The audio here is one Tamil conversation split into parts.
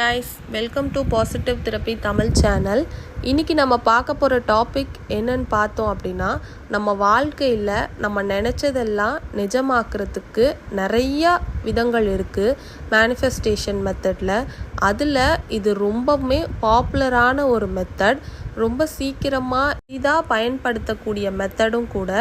Guys welcome to positive therapy Tamil channel இன்றைக்கி நம்ம பார்க்க போகிற டாபிக் என்னன்னு பார்த்தோம் அப்படின்னா நம்ம வாழ்க்கையில் நம்ம நினச்சதெல்லாம் நிஜமாக்குறதுக்கு நிறையா விதங்கள் இருக்குது மேனிஃபெஸ்டேஷன் மெத்தடில் அதில் இது ரொம்பவுமே பாப்புலரான ஒரு மெத்தட் ரொம்ப சீக்கிரமாக இதாக பயன்படுத்தக்கூடிய மெத்தடும் கூட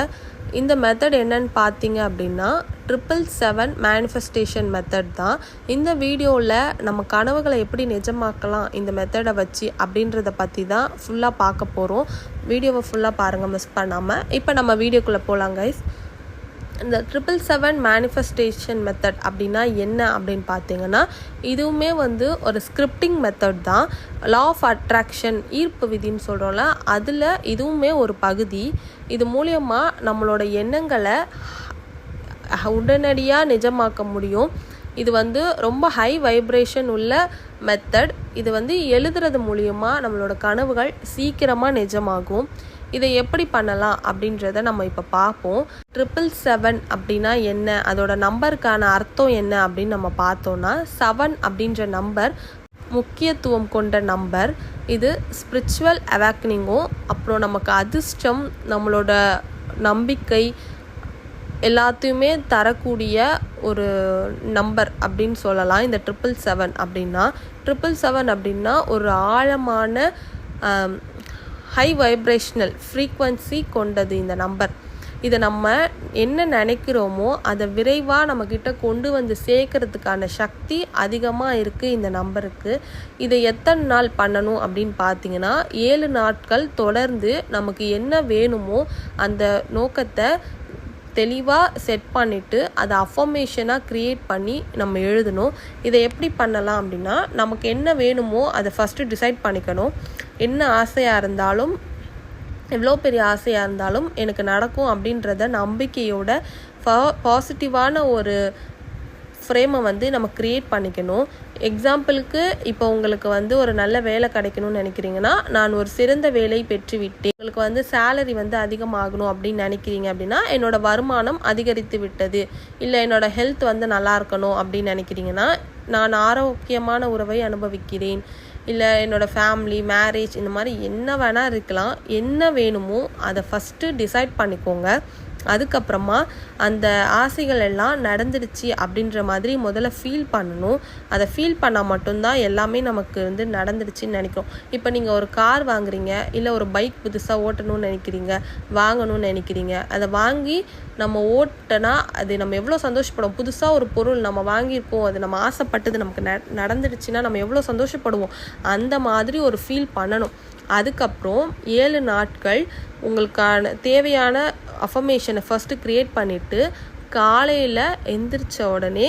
இந்த மெத்தட் என்னன்னு பார்த்தீங்க அப்படின்னா ட்ரிபிள் செவன் மேனிஃபெஸ்டேஷன் மெத்தட் தான். இந்த வீடியோவில் நம்ம கனவுகளை எப்படி நிஜமாக்கலாம் இந்த மெத்தடை வச்சு அப்படின்றத பற்றி தான் ஃபுல்லாக பார்க்க போகிறோம் வீடியோவை ஃபுல்லாக பாருங்கள் மிஸ் பண்ணாமல் இப்போ நம்ம வீடியோக்குள்ளே போகலாம் கைஸ் இந்த ட்ரிபிள் செவன் மேனிஃபெஸ்டேஷன் மெத்தட் அப்படின்னா என்ன அப்படின்னு பார்த்தீங்கன்னா இதுவுமே வந்து ஒரு ஸ்கிரிப்டிங் மெத்தட் தான். லா ஆஃப் அட்ராக்ஷன் ஈர்ப்பு விதின்னு சொல்கிறோம்ல அதில் இதுவுமே ஒரு பகுதி. இது மூலியமாக நம்மளோட எண்ணங்களை உடனடியாக நிஜமாக்க முடியும். இது வந்து ரொம்ப ஹை வைப்ரேஷன் உள்ள மெத்தட் இது வந்து எழுதுறது மூலியமாக நம்மளோட கனவுகள் சீக்கிரமாக நிஜமாகும். இதை எப்படி பண்ணலாம் அப்படின்றத நம்ம இப்போ பார்ப்போம். ட்ரிபிள் செவன் அப்படின்னா என்ன? அதோட நம்பருக்கான அர்த்தம் என்ன அப்படின்னு நம்ம பார்த்தோன்னா செவன் அப்படின்ற நம்பர் முக்கியத்துவம் கொண்ட நம்பர் இது ஸ்பிரிச்சுவல் அவேக்னிங்கும் அப்புறம் நமக்கு அதிர்ஷ்டம் நம்மளோட நம்பிக்கை எல்லாத்தையுமே தரக்கூடிய ஒரு நம்பர் அப்படின்னு சொல்லலாம். இந்த ட்ரிபிள் செவன் அப்படின்னா ட்ரிபிள் செவன் அப்படின்னா ஒரு ஆழமான ஹை வைப்ரேஷனல் ஃப்ரீக்வன்சி கொண்டது இந்த நம்பர் இதை நம்ம என்ன நினைக்கிறோமோ அதை விரைவாக நம்மக்கிட்ட கொண்டு வந்து சேர்க்கறதுக்கான சக்தி அதிகமாக இருக்குது இந்த நம்பருக்கு இதை எத்தனை நாள் பண்ணணும் அப்படின்னு பார்த்தீங்கன்னா ஏழு நாட்கள் தொடர்ந்து நமக்கு என்ன வேணுமோ அந்த நோக்கத்தை தெளிவாக செட் பண்ணிவிட்டு அதை அஃபர்மேஷனாக க்ரியேட் பண்ணி நம்ம எழுதணும். இதை எப்படி பண்ணலாம் அப்படின்னா நமக்கு என்ன வேணுமோ அதை ஃபஸ்ட்டு டிசைட் பண்ணிக்கணும். என்ன ஆசையாக இருந்தாலும் எவ்வளோ பெரிய ஆசையாக இருந்தாலும் எனக்கு நடக்கும் அப்படின்றத நம்பிக்கையோட பாசிட்டிவான ஒரு ஃப்ரேமை வந்து நம்ம க்ரியேட் பண்ணிக்கணும். எக்ஸாம்பிளுக்கு இப்போ உங்களுக்கு வந்து ஒரு நல்ல வேலை கிடைக்கணும்னு நினைக்கிறீங்கன்னா நான் ஒரு சிறந்த வேலை பெற்றுவிட்டேன். உங்களுக்கு வந்து சேலரி வந்து அதிகமாகணும் அப்படின்னு நினைக்கிறீங்க அப்படின்னா என்னோட வருமானம் அதிகரித்து விட்டது. இல்லை என்னோட ஹெல்த் வந்து நல்லா இருக்கணும் அப்படின்னு நினைக்கிறீங்கன்னா நான் ஆரோக்கியமான உறவை அனுபவிக்கிறேன். இல்லை என்னோடய ஃபேமிலி மேரேஜ் இந்த மாதிரி என்ன வேணால் இருக்கலாம். என்ன வேணுமோ அதை ஃபஸ்ட்டு டிசைட் பண்ணிக்கோங்க. அதுக்கப்புறமா அந்த ஆசைகள் எல்லாம் நடந்துடுச்சு அப்படின்ற மாதிரி முதல்ல ஃபீல் பண்ணணும். அதை ஃபீல் பண்ணால் மட்டும்தான் எல்லாமே நமக்கு வந்து நடந்துடுச்சுன்னு நினைக்கிறோம். இப்போ நீங்கள் ஒரு கார் வாங்குறீங்க இல்லை ஒரு பைக் புதுசாக ஓட்டணும்னு நினைக்கிறீங்க வாங்கணும்னு நினைக்கிறீங்க அதை வாங்கி நம்ம ஓட்டினா அது நம்ம எவ்வளோ சந்தோஷப்படும் புதுசாக ஒரு பொருள் நம்ம வாங்கியிருக்கோம் அது நம்ம ஆசைப்பட்டது நமக்கு ந நடந்துடுச்சுன்னா நம்ம எவ்வளோ சந்தோஷப்படுவோம். அந்த மாதிரி ஒரு ஃபீல் பண்ணணும். அதுக்கப்புறம் ஏழு நாட்கள் உங்களுக்கான தேவையான அஃபர்மேஷனை ஃபஸ்ட்டு க்ரியேட் பண்ணிவிட்டு காலையில் எந்திரிச்ச உடனே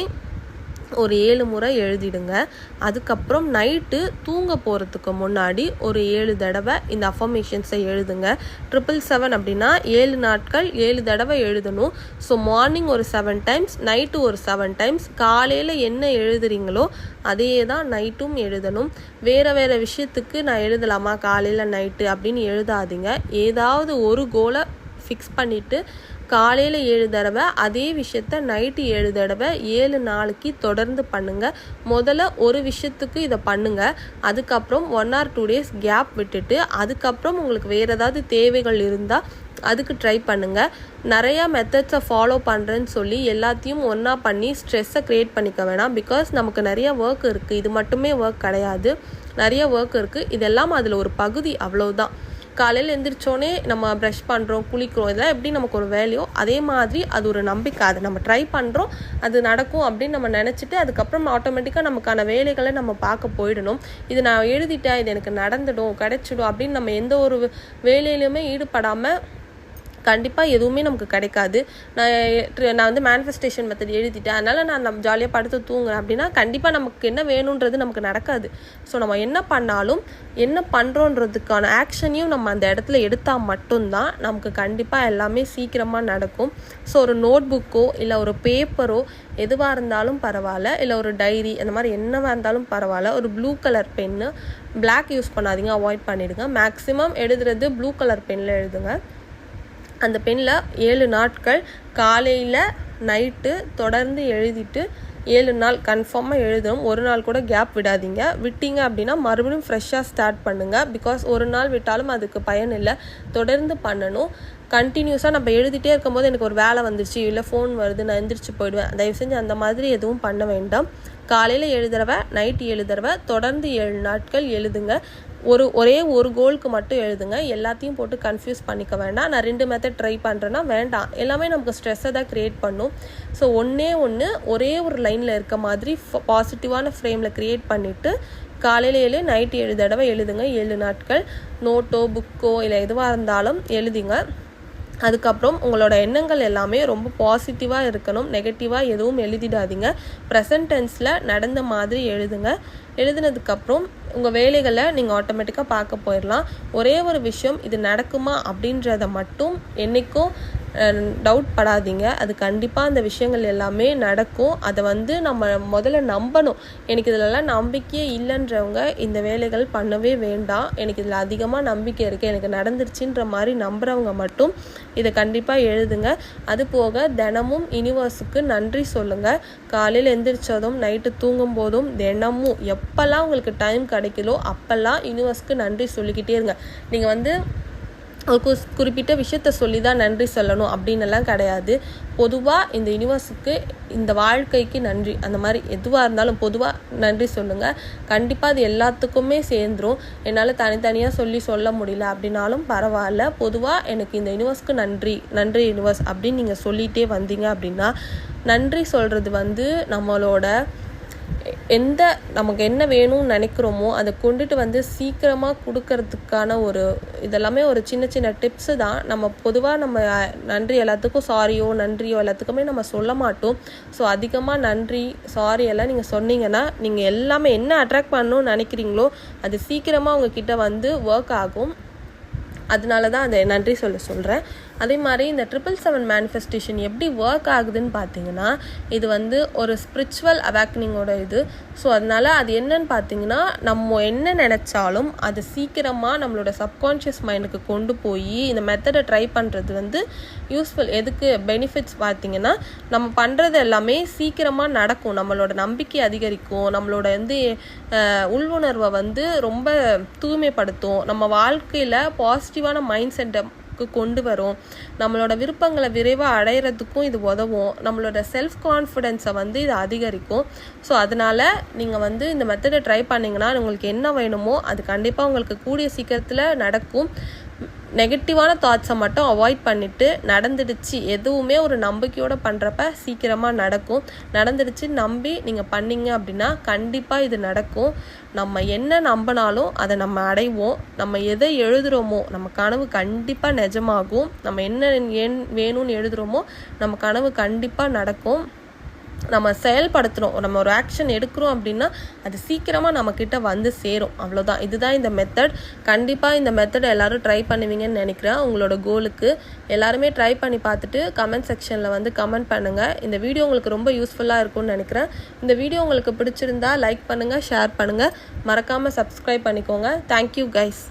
ஒரு ஏழு முறை எழுதிடுங்க. அதுக்கப்புறம் நைட்டு தூங்க போகிறதுக்கு முன்னாடி ஒரு ஏழு தடவை இந்த அஃபர்மேஷன்ஸை எழுதுங்க. ட்ரிபிள் செவன் அப்படின்னா ஏழு நாட்கள் ஏழு தடவை எழுதணும். ஸோ மார்னிங் ஒரு செவன் டைம்ஸ் நைட்டு ஒரு செவன் டைம்ஸ் காலையில் என்ன எழுதுறீங்களோ அதே தான் நைட்டும் எழுதணும். வேறு வேறு விஷயத்துக்கு நான் எழுதலாமா? காலையில் நைட்டு அப்படின்னு எழுதாதீங்க. ஏதாவது ஒரு கோலை ஃபிக்ஸ் பண்ணிவிட்டு காலையில் ஏழு தடவை அதே விஷயத்த நைட்டு ஏழு தடவை ஏழு நாளைக்கு தொடர்ந்து பண்ணுங்கள் முதல்ல ஒரு விஷயத்துக்கு இதை பண்ணுங்கள் அதுக்கப்புறம் one or two days gap விட்டுட்டு அதுக்கப்புறம் உங்களுக்கு வேறு ஏதாவது தேவைகள் இருந்தால் அதுக்கு ட்ரை பண்ணுங்கள் நிறையா மெத்தட்ஸை ஃபாலோ பண்ணுறேன்னு சொல்லி எல்லாத்தையும் ஒன்றா பண்ணி ஸ்ட்ரெஸ்ஸை க்ரியேட் பண்ணிக்க வேணாம். பிகாஸ் நமக்கு நிறைய ஒர்க் இருக்குது இது மட்டுமே ஒர்க் கிடையாது. நிறைய ஒர்க் இருக்குது இதெல்லாம் அதில் ஒரு பகுதி அவ்வளோதான் காலையில் எழுந்திரிச்சோன்னே நம்ம ப்ரஷ் பண்ணுறோம் குளிக்கிறோம் இதெல்லாம் எப்படி நமக்கு ஒரு வேலையோ அதே மாதிரி அது ஒரு நம்பிக்கை. அது நம்ம ட்ரை பண்ணுறோம் அது நடக்கும் அப்படின்னு நம்ம நினச்சிட்டு அதுக்கப்புறம் ஆட்டோமேட்டிக்காக நமக்கான வேலைகளை நம்ம பார்க்க போயிடணும். இது நான் எழுதிட்டேன் இது எனக்கு நடந்துடும் கிடச்சிடும் அப்படின்னு நம்ம எந்த ஒரு வேலையிலுமே ஈடுபடாமல் கண்டிப்பாக எதுவுமே நமக்கு கிடைக்காது. நான் நான் வந்து மேனிஃபெஸ்டேஷன் மெத்தட் எழுதிட்டேன். அதனால் நான் நம்ம ஜாலியாக படுத்து தூங்குறேன். அப்படின்னா கண்டிப்பாக நமக்கு என்ன வேணுன்றது நமக்கு நடக்காது. ஸோ நம்ம என்ன பண்ணாலும் என்ன பண்ணுறோன்றதுக்கான ஆக்ஷனையும் நம்ம அந்த இடத்துல எடுத்தால் மட்டும்தான் நமக்கு கண்டிப்பாக எல்லாமே சீக்கிரமாக நடக்கும். ஸோ ஒரு நோட் புக்கோ இல்லை ஒரு பேப்பரோ எதுவாக இருந்தாலும் பரவாயில்ல. இல்லை ஒரு டைரி அந்த மாதிரி என்னவாக இருந்தாலும் பரவாயில்ல. ஒரு blue colour pen black use பண்ணாதீங்க. அவாய்ட் பண்ணிவிடுங்க மேக்ஸிமம் எழுதுறது ப்ளூ கலர் பெனில் எழுதுங்க. அந்த பெண்ணில் ஏழு நாட்கள் காலையில் நைட்டு தொடர்ந்து எழுதிட்டு ஏழு நாள் கன்ஃபார்மாக எழுதணும். ஒரு நாள் கூட கேப் விடாதீங்க. விட்டீங்க அப்படின்னா மறுபடியும் ஃப்ரெஷ்ஷாக ஸ்டார்ட் பண்ணுங்கள் பிகாஸ் ஒரு நாள் விட்டாலும் அதுக்கு பயன் இல்லை. தொடர்ந்து பண்ணணும். கண்டினியூஸாக நம்ம எழுதிட்டே இருக்கும்போது எனக்கு ஒரு வேலை வந்துருச்சு. இல்லை ஃபோன் வருது நான் எந்திரிச்சு போயிடுவேன். தயவு செஞ்சு அந்த மாதிரி எதுவும் பண்ண வேண்டாம். காலையில் எழுதுறவ நைட் எழுதுறவ தொடர்ந்து ஏழு நாட்கள் எழுதுங்க. ஒரு ஒரே ஒரு கோலுக்கு மட்டும் எழுதுங்க. எல்லாத்தையும் போட்டு கன்ஃபியூஸ் பண்ணிக்க வேண்டாம். நான் ரெண்டு மெத்தட் ட்ரை பண்ணுறேன்னா வேண்டாம். எல்லாமே நமக்கு ஸ்ட்ரெஸ்ஸை தான் க்ரியேட் பண்ணும். ஸோ ஒன்றே ஒன்று ஒரே ஒரு லைனில் இருக்க மாதிரி பாசிட்டிவான ஃப்ரேமில் க்ரியேட் பண்ணிவிட்டு காலையில் ஏழு நைட் ஏழு தடவை எழுதுங்க. ஏழு நாட்கள். நோட்டோ புக்கோ இல்லை எதுவாக இருந்தாலும் எழுதிங்க. அதுக்கப்புறம் உங்களோட எண்ணங்கள் எல்லாமே ரொம்ப பாசிட்டிவாக இருக்கணும். நெகட்டிவாக எதுவும் எழுதிடாதீங்க. ப்ரெசன்ட் டென்ஸில் நடந்த மாதிரி எழுதுங்க. எழுதுனதுக்கப்புறம் உங்கள் வேலைகளை நீங்கள் ஆட்டோமேட்டிக்காக பார்க்க போயிடலாம் ஒரே ஒரு விஷயம் இது நடக்குமா அப்படின்றத மட்டும் என்றைக்கும் டவுட் படாதீங்க. அது கண்டிப்பாக அந்த விஷயங்கள் எல்லாமே நடக்கும். அதை வந்து நம்ம முதல்ல நம்பணும். எனக்கு இதிலலாம் நம்பிக்கையே இல்லைன்றவங்க இந்த வேலைகள் பண்ணவே வேண்டாம். எனக்கு இதில் அதிகமாக நம்பிக்கை இருக்குது எனக்கு நடந்துருச்சுன்ற மாதிரி நம்புகிறவங்க மட்டும் இதை கண்டிப்பாக எழுதுங்க. அது போக தினமும் யூனிவர்ஸுக்கு நன்றி சொல்லுங்கள் காலையில் எந்திரிச்சதும் நைட்டு தூங்கும் போதும் தினமும் எப்போல்லாம் உங்களுக்கு டைம் கிடைக்குதோ அப்போல்லாம் யூனிவர்ஸ்க்கு நன்றி சொல்லிக்கிட்டே இருங்க. நீங்கள் வந்து ஒரு குஸ் குறிப்பிட்ட விஷயத்த சொல்லி தான் நன்றி சொல்லணும் அப்படின்னுலாம் கிடையாது. பொதுவாக இந்த யூனிவர்ஸுக்கு இந்த வாழ்க்கைக்கு நன்றி. அந்த மாதிரி எதுவாக இருந்தாலும் பொதுவாக நன்றி சொல்லுங்கள் கண்டிப்பாக அது எல்லாத்துக்குமே சேர்ந்துரும். என்னால் தனித்தனியாக சொல்லி சொல்ல முடியல அப்படின்னாலும் பரவாயில்ல. பொதுவாக எனக்கு இந்த யூனிவர்ஸ்க்கு நன்றி நன்றி யூனிவர்ஸ் அப்படின்னு நீங்கள் சொல்லிகிட்டே வந்தீங்க அப்படின்னா நன்றி சொல்கிறது வந்து நம்மளோட எந்த நமக்கு என்ன வேணும்னு நினைக்கிறோமோ அதை கொண்டுட்டு வந்து சீக்கிரமாக கொடுக்கறதுக்கான ஒரு இதெல்லாமே ஒரு சின்ன சின்ன டிப்ஸு தான். நம்ம பொதுவாக நம்ம நன்றி எல்லாத்துக்கும் சாரியோ நன்றியோ எல்லாத்துக்குமே நம்ம சொல்ல மாட்டோம். ஸோ அதிகமாக நன்றி சாரி எல்லாம் நீங்கள் சொன்னீங்கன்னா நீங்கள் எல்லாமே என்ன அட்ராக்ட் பண்ணணும்னு நினைக்கிறீங்களோ அது சீக்கிரமாக உங்ககிட்ட வந்து ஒர்க் ஆகும். அதனால தான் அதை நன்றி சொல்ல சொல்கிறேன் அதே மாதிரி இந்த ட்ரிபிள் செவன் மேனிஃபெஸ்டேஷன் எப்படி ஒர்க் ஆகுதுன்னு பார்த்தீங்கன்னா இது வந்து ஒரு ஸ்பிரிச்சுவல் அவேக்னிங்கோட இது. ஸோ அதனால் அது என்னன்னு பார்த்தீங்கன்னா நம்ம என்ன நினச்சாலும் அது சீக்கிரமாக நம்மளோட சப்கான்ஷியஸ் மைண்டுக்கு கொண்டு போய் இந்த மெத்தடை ட்ரை பண்ணுறது வந்து யூஸ்ஃபுல் எதுக்கு? பெனிஃபிட்ஸ் பார்த்தீங்கன்னா நம்ம பண்ணுறது எல்லாமே சீக்கிரமாக நடக்கும். நம்மளோட நம்பிக்கை அதிகரிக்கும். நம்மளோட வந்து உள்வுணர்வை வந்து ரொம்ப தூய்மைப்படுத்தும். நம்ம வாழ்க்கையில் பாசிட்டிவான மைண்ட் செட்டை கொண்டு வரும். நம்மளோட விருப்பங்களை விரைவாக அடையிறதுக்கும் இது உதவும். நம்மளோட செல்ஃப் கான்ஃபிடென்ஸை வந்து இது அதிகரிக்கும். ஸோ அதனால் நீங்கள் வந்து இந்த மெத்தடை ட்ரை பண்ணிங்கன்னா உங்களுக்கு என்ன வேணுமோ அது கண்டிப்பாக உங்களுக்கு கூடிய சீக்கிரத்தில் நடக்கும். நெகட்டிவான தாட்ஸை மட்டும் அவாய்ட் பண்ணிவிட்டு நடந்துடுச்சு. எதுவுமே ஒரு நம்பிக்கையோடு பண்ணுறப்ப சீக்கிரமாக நடக்கும். நடந்துடுச்சு நம்பி நீங்கள் பண்ணீங்க அப்படின்னா கண்டிப்பாக இது நடக்கும். நம்ம என்ன நம்பினாலும் அதை நம்ம அடைவோம். நம்ம எதை எழுதுகிறோமோ நம்ம கனவு கண்டிப்பாக நிஜமாகும். நம்ம என்ன ஏன் வேணும்னு எழுதுகிறோமோ நம்ம கனவு கண்டிப்பாக நடக்கும். நம்ம செயல்படுத்துகிறோம் நம்ம ஒரு ஆக்ஷன் எடுக்கிறோம் அப்படின்னா அது சீக்கிரமாக நம்மக்கிட்ட வந்து சேரும். அவ்வளோதான் இதுதான் இந்த மெத்தட் கண்டிப்பாக இந்த மெத்தட் எல்லோரும் ட்ரை பண்ணுவீங்கன்னு நினைக்கிறேன். உங்களோட கோலுக்கு எல்லாருமே ட்ரை பண்ணி பார்த்துட்டு கமெண்ட் செக்ஷனில் வந்து கமெண்ட் பண்ணுங்கள் இந்த வீடியோ உங்களுக்கு ரொம்ப யூஸ்ஃபுல்லாக இருக்கும்னு நினைக்கிறேன். இந்த வீடியோ உங்களுக்கு பிடிச்சிருந்தா லைக் பண்ணுங்கள் ஷேர் பண்ணுங்கள் மறக்காமல் சப்ஸ்கிரைப் பண்ணிக்கோங்க. Thank you guys